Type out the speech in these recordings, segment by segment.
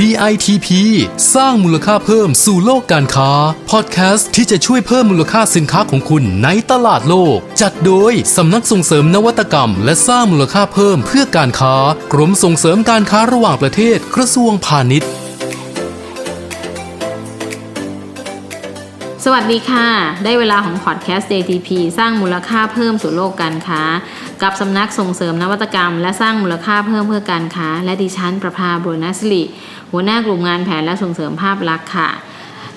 DITP สร้างมูลค่าเพิ่มสู่โลกการค้า พอดแคสต์ที่จะช่วยเพิ่มมูลค่าสินค้าของคุณในตลาดโลก จัดโดยสำนักส่งเสริมนวัตกรรม และสร้างมูลค่าเพิ่มเพื่อการค้า กรมส่งเสริมการค้าระหว่างประเทศกระทรวงพาณิชย์ สวัสดีค่ะ ได้เวลาของพอดแคสต์ JTP สร้างมูลค่าเพิ่มสู่โลกการค้า กับสำนักส่งเสริมนวัตกรรม และสร้างมูลค่าเพิ่มเพื่อการค้า และดิฉันประภาบุรณสิริหัวหน้ากลุ่มงานแผนและส่งเสริมภาพลักษณ์ค่ะ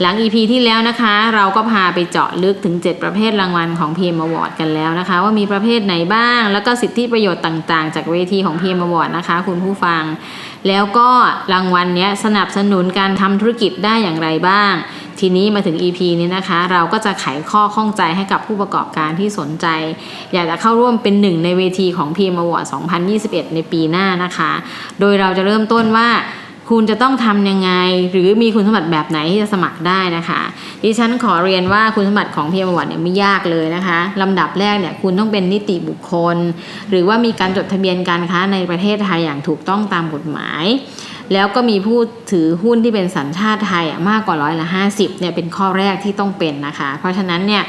หลัง EP ที่แล้วนะคะ เราก็พาไปเจาะลึกถึง 7 ประเภทรางวัลของ PM Award กันแล้วนะคะ ว่ามีประเภทไหนบ้าง แล้วก็สิทธิประโยชน์ต่างๆ จากเวทีของ PM Award นะคะ คุณผู้ฟัง แล้วก็รางวัลเนี้ยสนับสนุนการทำธุรกิจได้อย่างไรบ้าง ทีนี้มาถึง EP นี้นะคะ เราก็จะไขข้อข้องใจให้กับผู้ประกอบการที่สนใจ อยากจะเข้าร่วมเป็นหนึ่งในเวทีของ PM Award 2021 ในปีหน้านะคะ โดยเราจะเริ่มต้นว่า คุณจะต้องทำยังไง หรือมีคุณสมบัติแบบไหนที่จะสมัครได้นะคะดิฉันขอเรียนว่าคุณสมบัติของพีเอ็มวัเนี่ยไม่ยากเลยนะคะลำดับแรกเนี่ยคุณต้องเป็นนิติบุคคล หรือว่ามีการจดทะเบียนการค้าในประเทศไทยอย่างถูกต้องตามกฎหมาย แล้วก็มีผู้ถือหุ้นที่เป็นสัญชาติไทยมากกว่าร้อยละ 50เนี่ยเป็นข้อแรกที่ต้องเป็นนะคะ เพราะฉะนั้นเนี่ย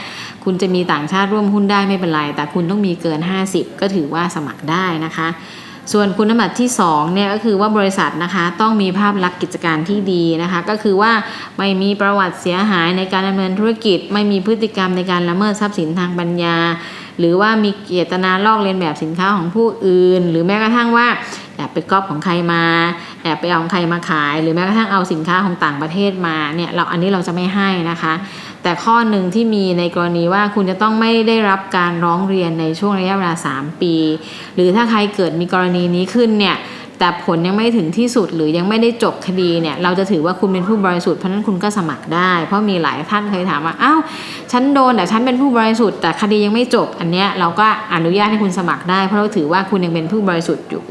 คุณจะมีต่างชาติร่วมหุ้นได้ไม่เป็นไร แต่คุณต้องมีเกิน 50 ก็ถือว่าสมัครได้นะคะ ส่วนคุณสมบัติที่2เนี่ยก็คือว่าบริษัทนะคะต้องมีภาพลักษณ์กิจการที่ดีนะคะก็คือว่าไม่มีประวัติเสียหายในการดำเนินธุรกิจ ไม่มีพฤติกรรมในการละเมิดทรัพย์สินทางปัญญา หรือว่ามีเจตนาลอกเลียนแบบสินค้าของผู้อื่น หรือแม้กระทั่งว่าแอบไปก๊อปของใครมาแอบไปเอาของใครมาขาย หรือแม้กระทั่งเอาสินค้าของต่างประเทศมาเนี่ยเราอันนี้เราจะไม่ให้นะคะ แต่ข้อหนึ่งที่มีในกรณีว่าคุณจะต้องไม่ได้รับการร้องเรียนในช่วงระยะเวลา 3 ปี หรือถ้าใครเกิดมีกรณีนี้ขึ้นเนี่ย แต่ผลยังไม่ถึงที่สุดหรือยังไม่ได้จบคดีเนี่ยเราจะถือว่าคุณเป็นผู้บริสุทธิ์เพราะนั้นคุณก็สมัครได้ เพราะมีหลายท่านเคยถามว่าอ้าวฉันโดนแต่ฉันเป็นผู้บริสุทธิ์แต่คดียังไม่จบ อันเนี้ยเราก็อนุญาตให้คุณสมัครได้ เพราะเราถือว่าคุณยังเป็นผู้บริสุทธิ์อยู่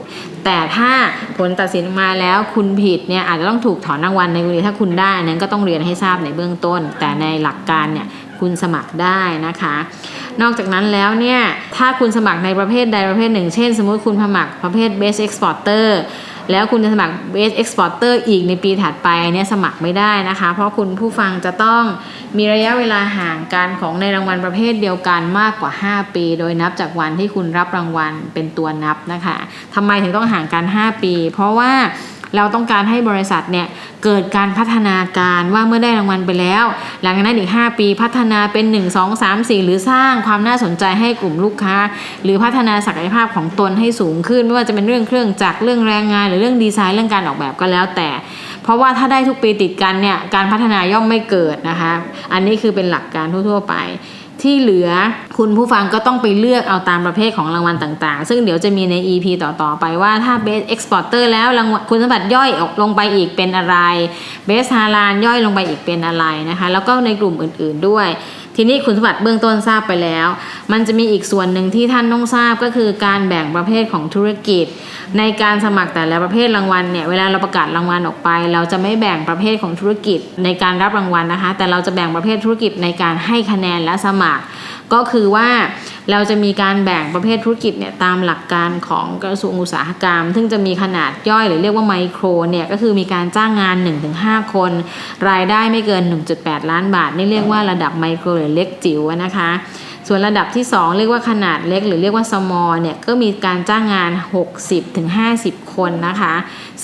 แต่ถ้าผลตัดสินมาแล้วคุณผิดเนี่ยอาจจะต้องถูกถอนรางวัลในกรณีถ้าคุณได้อันนั้นก็ต้องเรียนให้ทราบในเบื้องต้น แต่ในหลักการเนี่ยคุณสมัครได้นะคะ นอกจากนั้นแล้วเนี่ยถ้าคุณสมัครในประเภทใดประเภทหนึ่ง เช่น สมมุติคุณสมัครประเภท best exporter แล้วคุณจะสมัคร best exporter อีกในปีถัดไปเนี้ยสมัครไม่ได้นะคะ เพราะคุณผู้ฟังจะต้องมีระยะเวลาห่างกันของในรางวัลประเภทเดียวกันมากกว่า 5 ปี โดยนับจากวันที่คุณรับรางวัลเป็นตัวนับนะคะทำไมถึงต้องห่างกัน 5 ปี เพราะว่า เราต้องการให้บริษัทเนี่ยเกิดการพัฒนาการว่าเมื่อได้รางวัลไปแล้ว หลังจากนั้นอีก 5 ปีพัฒนาเป็น 1 2 3 4 หรือสร้างความน่าสนใจให้กลุ่มลูกค้า หรือพัฒนาศักยภาพของตนให้สูงขึ้น ไม่ว่าจะเป็นเรื่องเครื่องจักรเรื่องแรงงาน หรือเรื่องดีไซน์เรื่องการออกแบบก็แล้วแต่ เพราะว่าถ้าได้ทุกปีติดกันเนี่ยการพัฒนาย่อมไม่เกิดนะคะ อันนี้คือเป็นหลักการทั่ว ๆ ไป ที่เหลือคุณผู้ฟังก็ต้องไปเลือกเอาตามประเภทของรางวัลต่างๆ ซึ่งเดี๋ยวจะมีใน EP ต่อๆไปว่าถ้า Best Exporter แล้วรางวัลคุณสมบัติย่อยออกลงไปอีกเป็นอะไร Best h a l a n ย่อยลงไปอีกเป็นอะไรนะคะ แล้วก็ในกลุ่มอื่นๆด้วย ทีนี้คุณสมบัติเบื้องต้นทราบไปแล้ว มันจะมีอีกส่วนหนึ่งที่ท่านต้องทราบก็คือการแบ่งประเภทของธุรกิจ ในการสมัครแต่ละประเภทรางวัลเนี่ยเวลาเราประกาศรางวัลออกไป เราจะไม่แบ่งประเภทของธุรกิจในการรับรางวัลนะคะ แต่เราจะแบ่งประเภทธุรกิจในการให้คะแนนและสมัคร ก็คือว่าเราจะมีการแบ่งประเภทธุรกิจเนี่ยตามหลักการของกระทรวงอุตสาหกรรม ซึ่งจะมีขนาดย่อยหรือเรียกว่าไมโครเนี่ยก็คือมีการจ้างงาน 1-5 คน รายได้ไม่เกิน 1.8 ล้านบาท นี่เรียกว่าระดับไมโครหรือเล็กจิ๋วนะคะ ส่วนระดับที่ 2 เรียกว่าขนาดเล็ก หรือเรียกว่า small เนี่ยก็มีการจ้างงาน 60-50 คนนะคะ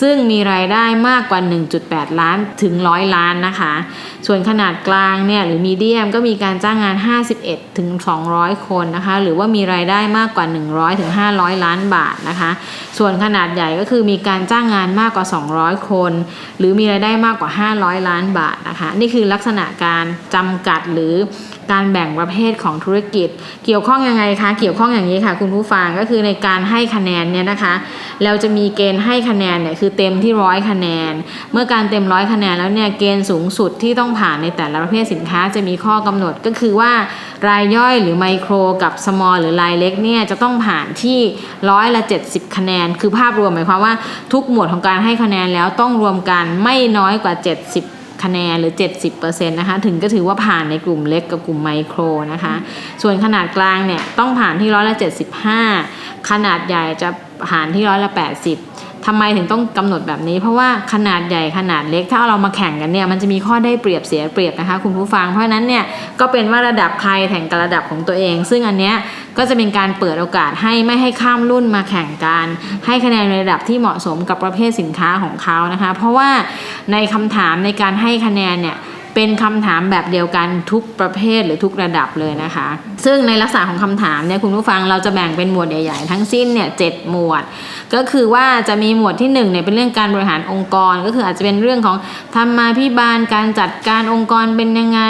ซึ่งมีรายได้มากกว่า 1.8 ล้านถึง 100 ล้านนะคะ ส่วนขนาดกลางเนี่ยหรือมีเดียมก็มีการจ้างงาน 51-200 คนนะคะ หรือว่ามีรายได้มากกว่า 100-500 ล้านบาทนะคะ ส่วนขนาดใหญ่ก็คือมีการจ้างงานมากกว่า 200 คน หรือมีรายได้มากกว่า 500 ล้านบาทนะคะ นี่คือลักษณะการจำกัดหรือ การแบ่งประเภทของธุรกิจ เกี่ยวข้องยังไงคะ เกี่ยวข้องอย่างนี้ค่ะคุณผู้ฟังก็คือในการให้คะแนนเนี่ยนะคะ เราจะมีเกณฑ์ให้คะแนนเนี่ยคือเต็มที่ร้อยคะแนน เมื่อการเต็มร้อยคะแนนแล้วเนี่ยเกณฑ์สูงสุดที่ต้องผ่านในแต่ละประเภทสินค้าจะมีข้อกำหนดก็คือว่ารายย่อยหรือไมโครกับสมอลหรือรายเล็กเนี่ยจะต้องผ่านที่ร้อยละ 70 คะแนน คือภาพรวมหมายความว่าทุกหมวดของการให้คะแนนแล้วต้องรวมกันไม่น้อยกว่า 70 คะแนนหรือ 70%นะคะถึงก็ถือว่าผ่านในกลุ่มเล็กกับกลุ่มไมโครนะคะ ส่วนขนาดกลางเนี่ยต้องผ่านที่ร้อยละ75 ขนาดใหญ่จะผ่านที่ร้อยละ80ทำไมถึงต้องกำหนดแบบนี้ เพราะว่าขนาดใหญ่ขนาดเล็กถ้าเรามาแข่งกันเนี่ยมันจะมีข้อได้เปรียบเสียเปรียบนะคะคุณผู้ฟังเพราะนั้นเนี่ยก็เป็นว่าระดับใครแข่งกับระดับของตัวเอง ซึ่งอันเนี้ย ก็จะเป็นการเปิดโอกาสให้ไม่ให้ข้ามรุ่นมาแข่งกันให้คะแนนในระดับที่เหมาะสมกับประเภทสินค้าของเขานะคะ เพราะว่าในคำถามในการให้คะแนนเนี่ย เป็นคำถามแบบเดียวกันทุกประเภทหรือทุกระดับเลยนะคะ ซึ่งในลักษณะของคำถามเนี่ยคุณผู้ฟังเราจะแบ่งเป็นหมวดใหญ่ๆ ทั้งสิ้นเนี่ยเจ็ดหมวด ก็คือว่าจะมีหมวดที่หนึ่งเนี่ยเป็นเรื่องการบริหารองค์กร ก็คืออาจจะเป็นเรื่องของธรรมาภิบาลการจัดการองค์กรเป็นยังไง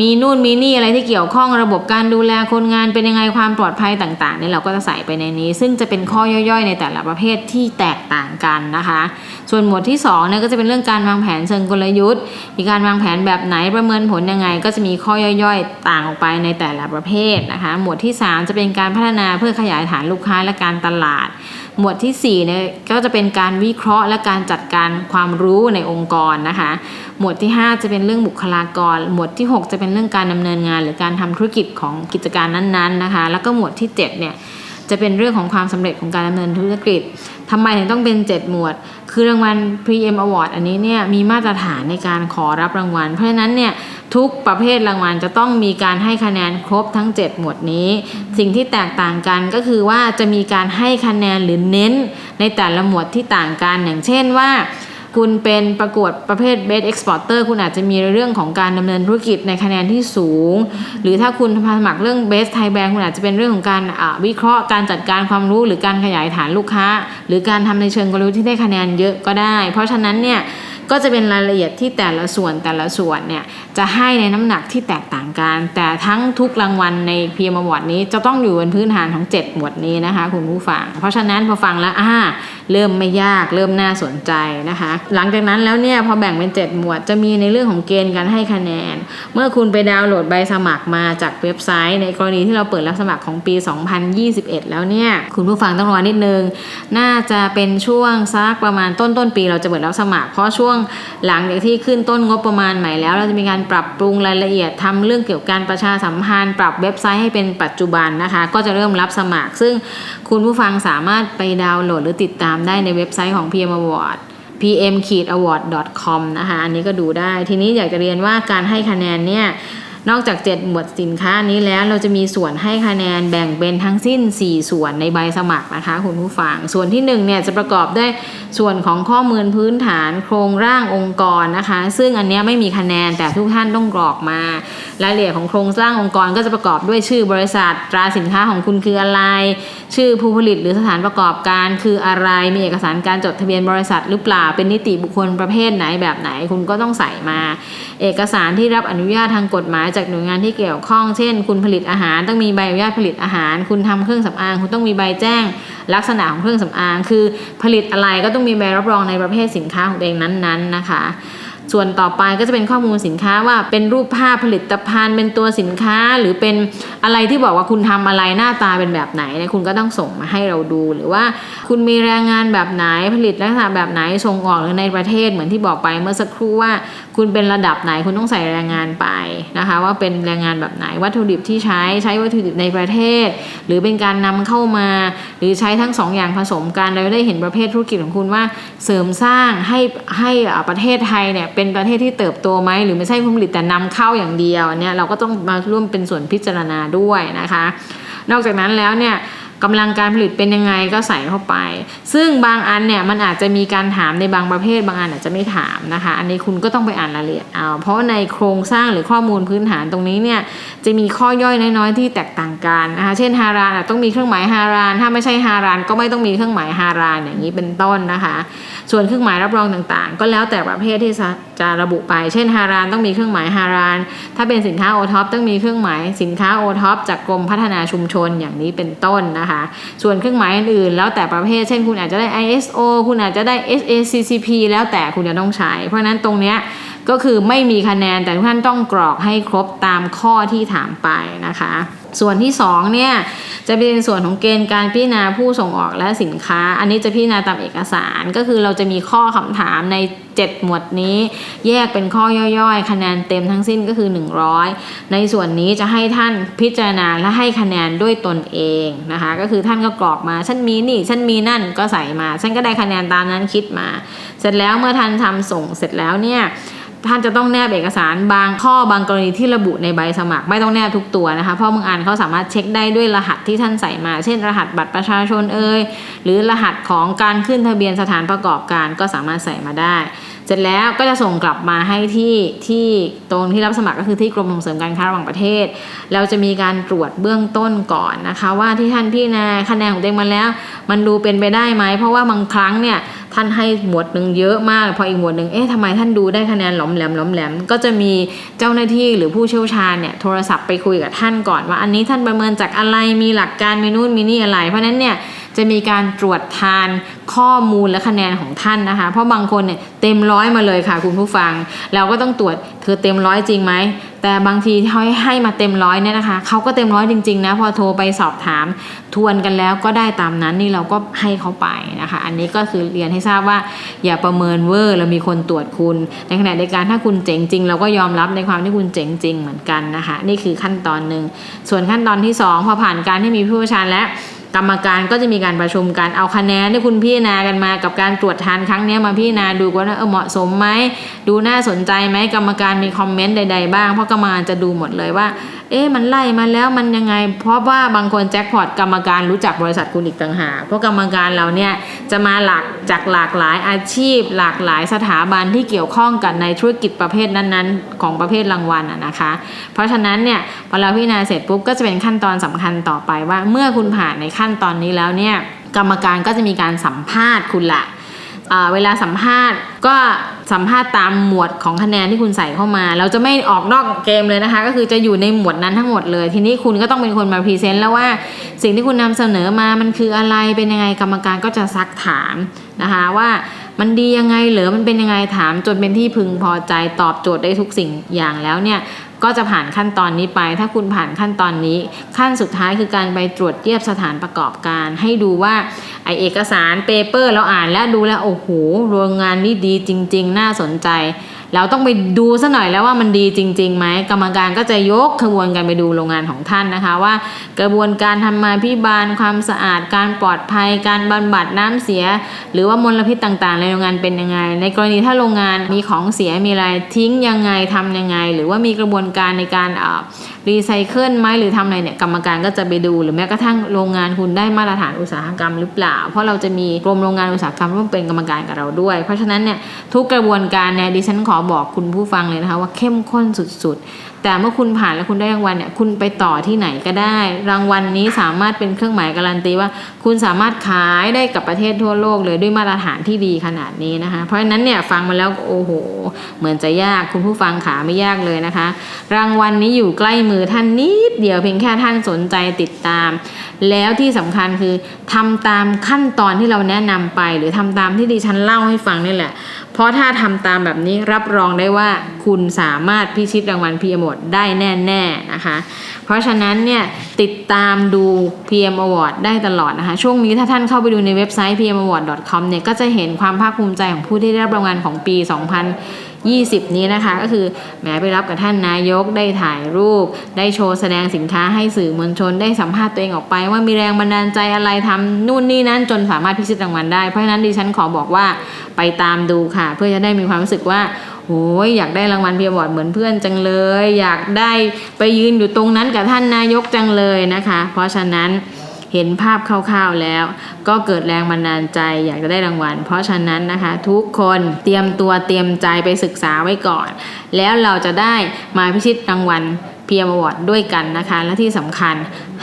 มีนู่นมีนี่อะไรที่เกี่ยวข้องระบบการดูแลคนงานเป็นยังไงความปลอดภัยต่างๆเนี่ยเราก็จะใส่ไปในนี้ ซึ่งจะเป็นข้อย่อยๆ ในแต่ละประเภทที่แตกต่างกันนะคะ ส่วนหมวดที่สองเนี่ยก็จะเป็นเรื่องการวางแผนเชิงกลยุทธ์ มีการวางแผนแบบไหนประเมินผลยังไง ก็จะมีข้อย่อยๆ ต่างออกไปในแต่ละประเภทนะคะ หมวดที่ 3 จะเป็นการพัฒนาเพื่อขยายฐานลูกค้าและการตลาด หมวดที่4เนี่ยก็จะเป็นการวิเคราะห์และการจัดการความรู้ในองค์กรนะคะ หมวดที่ 5 จะเป็นเรื่องบุคลากร หมวดที่ 6 จะเป็นเรื่องการดำเนินงาน หรือการทำธุรกิจของกิจการนั้นๆนะคะ แล้วก็หมวดที่7เนี่ย จะเป็นเรื่องของความสำเร็จของการดำเนินธุรกิจทำไมถึงต้องเป็น 7 หมวด คือรางวัล PM Award อันนี้เนี่ยมีมาตรฐานในการขอรับรางวัล เพราะฉะนั้นเนี่ยทุกประเภทรางวัลจะต้องมีการให้คะแนนครบทั้ง 7 หมวดนี้ สิ่งที่แตกต่างกันก็คือว่าจะมีการให้คะแนนหรือเน้นในแต่ละหมวดที่ต่างกันอย่างเช่นว่า คุณเป็นประกวดประเภท Best Exporter คุณอาจจะมีเรื่องของการดำเนินธุรกิจในคะแนนที่สูง หรือถ้าคุณสมัครเรื่อง Best Thai Brand คุณอาจจะเป็นเรื่องของการวิเคราะห์การจัดการความรู้หรือการขยายฐานลูกค้า หรือการทำในเชิงกลยุทธ์ที่ได้คะแนนเยอะก็ได้ เพราะฉะนั้นเนี่ย ก็จะเป็นรายละเอียดที่แต่ละส่วนแต่ละส่วนเนี่ยจะให้ในน้ำหนักที่แตกต่างกัน แต่ทั้งทุกรางวัลใน PM Award นี้จะต้องอยู่บนพื้นฐานของ 7 หมวดนี้นะคะคุณผู้ฟัง เพราะฉะนั้นพอฟังแล้วอ่าเริ่มไม่ยากเริ่มน่าสนใจนะคะ หลังจากนั้นแล้วเนี่ยพอแบ่งเป็น 7 หมวดจะมีในเรื่องของเกณฑ์การให้คะแนน เมื่อคุณไปดาวน์โหลดใบสมัครมาจากเว็บไซต์ ในกรณีที่เราเปิดรับสมัครของปี 2021 แล้วเนี่ยคุณผู้ฟังต้องรอนิดนึง น่าจะเป็นช่วงสักประมาณต้นต้นปีเราจะเปิดรับสมัคร เพราะช่วงหลังจากที่ขึ้นต้นงบประมาณใหม่แล้ว เราจะมีการปรับปรุงรายละเอียดทำเรื่องเกี่ยวกับการประชาสัมพันธ์ ปรับเว็บไซต์ให้เป็นปัจจุบันนะคะ ก็จะเริ่มรับสมัคร ซึ่งคุณผู้ฟังสามารถไปดาวน์โหลดหรือติดตามได้ในเว็บไซต์ของ PM Award pm-award.com นะคะ อันนี้ก็ดูได้ ทีนี้อยากจะเรียนว่าการให้คะแนนเนี่ย นอกจาก 7 หมวดสินค้านี้แล้วเราจะมีส่วนให้คะแนนแบ่งเป็นทั้งสิ้น 4 ส่วนในใบสมัครนะคะคุณผู้ฟัง ส่วนที่1เนี่ยจะประกอบด้วยส่วนของข้อมูลพื้นฐาน โครงร่างองค์กรนะคะ ซึ่งอันนี้ไม่มีคะแนนแต่ทุกท่านต้องกรอกมารายละเอียดของโครงสร้างองค์กรก็จะประกอบด้วยชื่อบริษัท ตราสินค้าของคุณคืออะไร ชื่อผู้ผลิตหรือสถานประกอบการคืออะไรมีเอกสารการจดทะเบียนบริษัทหรือเปล่าเป็นนิติบุคคลประเภทไหนแบบไหนคุณก็ต้องใส่มา เอกสารที่รับอนุญาตทางกฎหมายจากหน่วยงานที่เกี่ยวข้อง เช่น คุณผลิตอาหารต้องมีใบอนุญาตผลิตอาหาร คุณทำเครื่องสำอาง คุณต้องมีใบแจ้งลักษณะของเครื่องสำอาง คือผลิตอะไรก็ต้องมีใบรับรองในประเภทสินค้าของตัวเองนั้นๆนะคะ ส่วนต่อไปก็จะเป็นข้อมูลสินค้าว่าเป็นรูปภาพผลิตภัณฑ์ เป็นตัวสินค้าหรือเป็นอะไรที่บอกว่าคุณทำอะไรหน้าตาเป็นแบบไหนเนี่ยคุณก็ต้องส่งมาให้เราดูหรือว่าคุณมีแรงงานแบบไหนผลิตลักษณะแบบไหนส่งออกหรือในประเทศเหมือนที่บอกไปเมื่อสักครู่ว่า คุณเป็นระดับไหนคุณต้องใส่แรงงานไปนะคะ ว่าเป็นแรงงานแบบไหนวัตถุดิบที่ใช้ใช้วัตถุดิบในประเทศ หรือเป็นการนำเข้ามา หรือใช้ทั้งสองอย่างผสมกันเราได้เห็นประเภทธุรกิจของคุณว่าเสริมสร้างให้ให้อ่าประเทศไทยเนี่ยเป็นประเทศที่เติบโตไหมหรือไม่ใช่ผลิตแต่นำเข้าอย่างเดียวเนี่ยเราก็ต้องมาร่วมเป็นส่วนพิจารณาด้วยนะคะ นอกจากนั้นแล้วเนี่ยกำลังการผลิตเป็นยังไงก็ใส่เข้าไป ซึ่งบางอันเนี่ยมันอาจจะมีการถามในบางประเภท บางอันอาจจะไม่ถามนะคะ อันนี้คุณก็ต้องไปอ่านรายละเอียดเอา เพราะในโครงสร้างหรือข้อมูลพื้นฐานตรงนี้เนี่ยจะมีข้อย่อยน้อยๆที่แตกต่างกันนะคะ เช่นฮารานอาจต้องมีเครื่องหมายฮาราน ถ้าไม่ใช่ฮารานก็ไม่ต้องมีเครื่องหมายฮารานอย่างนี้เป็นต้นนะคะ ส่วนเครื่องหมายรับรองต่างๆ ก็แล้วแต่ประเภทที่จะระบุไป เช่นฮารานต้องมีเครื่องหมายฮาราน ถ้าเป็นสินค้าโอท็อปต้องมีเครื่องหมายสินค้าโอท็อปจากกรมพัฒนาชุมชนอย่างนี้เป็นต้นนะคะ ส่วนเครื่องหมายอื่นๆ แล้วแต่ประเภท เช่น คุณอาจจะได้ ISO คุณอาจจะได้ SACCP แล้วแต่คุณจะต้องใช้ เพราะฉะนั้นตรงเนี้ยก็คือไม่มีคะแนนแต่ทุกท่านต้องกรอกให้ครบตามข้อที่ถามไปนะคะ ส่วนที่2เนี่ยจะเป็นส่วนของเกณฑ์การพิจารณาผู้ส่งออกและสินค้า อันนี้จะพิจารณาตามเอกสารก็คือเราจะมีข้อคำถามใน 7 หมวดนี้ แยกเป็นข้อย่อยๆ คะแนนเต็มทั้งสิ้นก็คือ 100 ในส่วนนี้จะให้ท่านพิจารณาและให้คะแนนด้วยตนเองนะคะก็คือท่านก็กรอกมาฉันมีนี่ฉันมีนั่นก็ใส่มาฉันก็ได้คะแนนตามนั้นคิดมา เสร็จแล้วเมื่อท่านทำส่งเสร็จแล้วเนี่ย ท่านจะต้องแนบเอกสารบางข้อบางกรณีที่ระบุในใบสมัคร ไม่ต้องแนบทุกตัวนะคะ เพราะบางอันเขาสามารถเช็คได้ด้วยรหัสที่ท่านใส่มา เช่น รหัสบัตรประชาชนเอ่ยหรือรหัสของการขึ้นทะเบียนสถานประกอบการก็สามารถใส่มาได้ สร็จแล้วก็จะส่งกลับมาให้ที่ที่ตรงที่รับสมัครก็คือที่กรมส่งเสริมการค้าระหว่างประเทศ เราจะมีการตรวจเบื้องต้นก่อนนะคะ ว่าที่ท่านพี่นาคะแนนของตัวเองมาแล้ว มันดูเป็นไปได้ไหม เพราะว่าบางครั้งเนี่ยท่านให้หมวดหนึ่งเยอะมาก พออีกหมวดหนึ่งเอ๊ะทำไมท่านดูได้คะแนนหลอมแหลมหลอมแหลมก็จะมีเจ้าหน้าที่หรือผู้เชี่ยวชาญเนี่ยโทรศัพท์ไปคุยกับท่านก่อนว่าอันนี้ท่านประเมินจากอะไรมีหลักการมีนู่นมีนี่อะไร เพราะนั้นเนี่ย จะมีการตรวจทานข้อมูลและคะแนนของท่านนะคะ เพราะบางคนเนี่ยเต็มร้อยมาเลยค่ะ คุณผู้ฟัง เราก็ต้องตรวจเธอเต็มร้อยจริงไหมแต่บางทีเขาให้มาเต็มร้อยเนี่ยนะคะเขาก็เต็มร้อยจริงๆนะพอโทรไปสอบถามทวนกันแล้วก็ได้ตามนั้นนี่เราก็ให้เขาไปนะคะ อันนี้ก็คือเรียนให้ทราบว่าอย่าประเมินเวอร์เรามีคนตรวจคุณ ในขณะเดียวกันถ้าคุณเจ๋งจริง เราก็ยอมรับในความที่คุณเจ๋งจริงเหมือนกันนะคะ นี่คือขั้นตอนหนึ่งส่วนขั้นตอนที่สองพอผ่านการที่มีผู้เชี่ยวชาญและ กรรมการก็จะมีการประชุมกันเอาคะแนนที่คุณพี่นากันมากับการตรวจทานครั้งนี้มาพี่นาดูว่าเออเหมาะสมไหมดูน่าสนใจไหมกรรมการมีคอมเมนต์ใด ๆ บ้างเพราะกรรมการจะดูหมดเลยว่า เอ๊ะมันไล่มาแล้วมันยังไง เพราะว่าบางคนแจ็คพอตกรรมการรู้จักบริษัทคุณอีกต่างหากเพราะกรรมการเราเนี่ยจะมาหลักจากหลากหลายอาชีพ หลากหลายสถาบันที่เกี่ยวข้องกับในธุรกิจประเภทนั้นๆ ของประเภทรางวัลอะนะคะ เพราะฉะนั้นเนี่ยพอเราพิจารณาเสร็จปุ๊บก็จะเป็นขั้นตอนสำคัญต่อไปว่าเมื่อคุณผ่านในขั้นตอนนี้แล้วเนี่ยกรรมการก็จะมีการสัมภาษณ์คุณละ เวลาสัมภาษณ์ก็สัมภาษณ์ตามหมวดของคะแนนที่คุณใส่เข้ามา เราจะไม่ออกนอกเกมเลยนะคะ ก็คือจะอยู่ในหมวดนั้นทั้งหมดเลย ทีนี้คุณก็ต้องเป็นคนมาพรีเซนต์แล้วว่าสิ่งที่คุณนำเสนอมามันคืออะไรเป็นยังไงกรรมการก็จะซักถามนะคะว่า มันดียังไงเหรือมันเป็นยังไงถามจนเป็นที่พึงพอใจตอบโจทย์ได้ทุกสิ่งอย่างแล้วเนี่ยก็จะผ่านขั้นตอนนี้ไป ถ้าคุณผ่านขั้นตอนนี้ ขั้นสุดท้ายคือการไปตรวจเทียบสถานประกอบการ ให้ดูว่าไอเอกสารเปเปอร์เราอ่านแล้วดูแล้วโอ้โหโรงงานนี่ดีจริง ๆ น่าสนใจ เราต้องไปดูซะหน่อยแล้วว่ามันดีจริงๆไหมกรรมการก็จะยกขบวนการไปดูโรงงานของท่านนะคะ ว่ากระบวนการทำมาพิบาลความสะอาดการปลอดภัย การบำบัดน้ำเสีย หรือว่ามลพิษต่างๆ ในโรงงานเป็นยังไง ในกรณีถ้าโรงงานมีของเสียมีอะไรทิ้งยังไงทำยังไง หรือว่ามีกระบวนการในการรีไซเคิลไหมหรือทำอะไรเนี่ยกรรมการก็จะไปดู หรือแม้กระทั่งโรงงานคุณได้มาตรฐานอุตสาหกรรมหรือเปล่า เพราะเราจะมีกรมโรงงานอุตสาหกรรมร่วมเป็นกรรมการกับเราด้วย เพราะฉะนั้นเนี่ยทุกกระบวนการเนี่ยดิฉันขอบอกคุณผู้ฟังเลยนะคะว่าเข้มข้นสุดๆ แต่เมื่อคุณผ่านแล้วคุณได้รางวัลเนี่ยคุณไปต่อที่ไหนก็ได้ รางวัลนี้สามารถเป็นเครื่องหมายการันตีว่า คุณสามารถขายได้กับประเทศทั่วโลกเลยด้วยมาตรฐานที่ดีขนาดนี้นะคะ เพราะฉะนั้นเนี่ยฟังมาแล้วโอ้โห เหมือนจะยากคุณผู้ฟังขาไม่ยากเลยนะคะ รางวัลนี้อยู่ใกล้มือท่านนิดเดียวเพียงแค่ท่านสนใจติดตาม แล้วที่สำคัญคือทำตามขั้นตอนที่เราแนะนำไป หรือทำตามที่ดิฉันเล่าให้ฟังนี่แหละ เพราะถ้าทำตามแบบนี้รับรองได้ว่าคุณสามารถพิชิตรางวัล PM Award ได้แน่ๆนะคะ เพราะฉะนั้นเนี่ยติดตามดู PM Award ได้ตลอดนะคะ ช่วงนี้ถ้าท่านเข้าไปดูในเว็บไซต์ pmaward.com เนี่ยก็จะเห็นความภาคภูมิใจของผู้ที่ได้รับรางวัลของปี 2000 20 นี้นะคะ ก็คือแหมไปรับกับท่านนายกได้ถ่ายรูป ได้โชว์แสดงสินค้าให้สื่อมวลชนได้สัมภาษณ์ตัวเองออกไป ว่ามีแรงบันดาลใจอะไรทำนู่นนี่นั่นจนสามารถพิชิตรางวัลได้ เพราะฉะนั้นดิฉันขอบอกว่าไปตามดูค่ะ เพื่อจะได้มีความรู้สึกว่าโอ้ยอยากได้รางวัลพีอวอร์ดเหมือนเพื่อนจังเลย อยากได้ไปยืนอยู่ตรงนั้นกับท่านนายกจังเลยนะคะ เพราะฉะนั้น เห็นภาพคร่าวๆแล้ว ก็เกิดแรงบันดาลใจอยากจะได้รางวัล เพราะฉะนั้นนะคะ ทุกคนเตรียมตัวเตรียมใจไปศึกษาไว้ก่อน แล้วเราจะได้มาพิชิตรางวัล PM Award ด้วยกันนะคะ และที่สำคัญ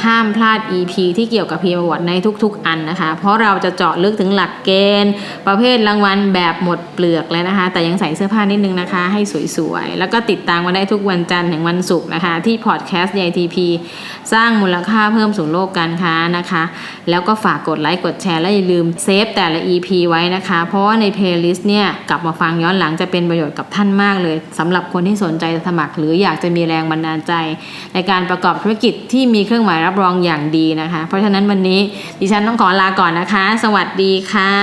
ห้ามพลาด EP ที่เกี่ยวกับ PM Award ในทุกๆ อันนะคะ เพราะเราจะเจาะลึกถึงหลักเกณฑ์ ประเภทรางวัลแบบหมดเปลือกเลยนะคะ แต่ยังใส่เสื้อผ้านิดนึงนะคะ ให้สวยๆ แล้วก็ติดตามมาได้ทุกวันจันทร์ถึงวันศุกร์นะคะ ที่พอดแคสต์ JTP สร้างมูลค่าเพิ่มสู่โลกการค้านะคะ แล้วก็ฝากกดไลค์กดแชร์และอย่าลืมเซฟแต่ละ EP ไว้นะคะ เพราะว่าในเพลย์ลิสต์เนี่ยกลับมาฟังย้อนหลังจะเป็นประโยชน์กับท่านมากเลยสำหรับคนที่สนใจสมัคร หรืออยากจะมีแรงบันดาลใจในการประกอบธุรกิจที่มีเครื่องหมายรับรองอย่างดีนะคะ เพราะฉะนั้นวันนี้ดิฉันต้องขอลาก่อนนะคะ สวัสดีค่ะ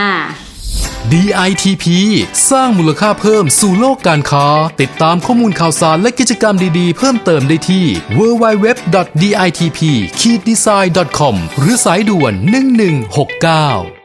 DITP สร้างมูลค่าเพิ่มสู่โลกการค้า ติดตามข้อมูลข่าวสารและกิจกรรมดีๆ เพิ่มเติมได้ที่ www.ditp-design.com หรือสายด่วน 1169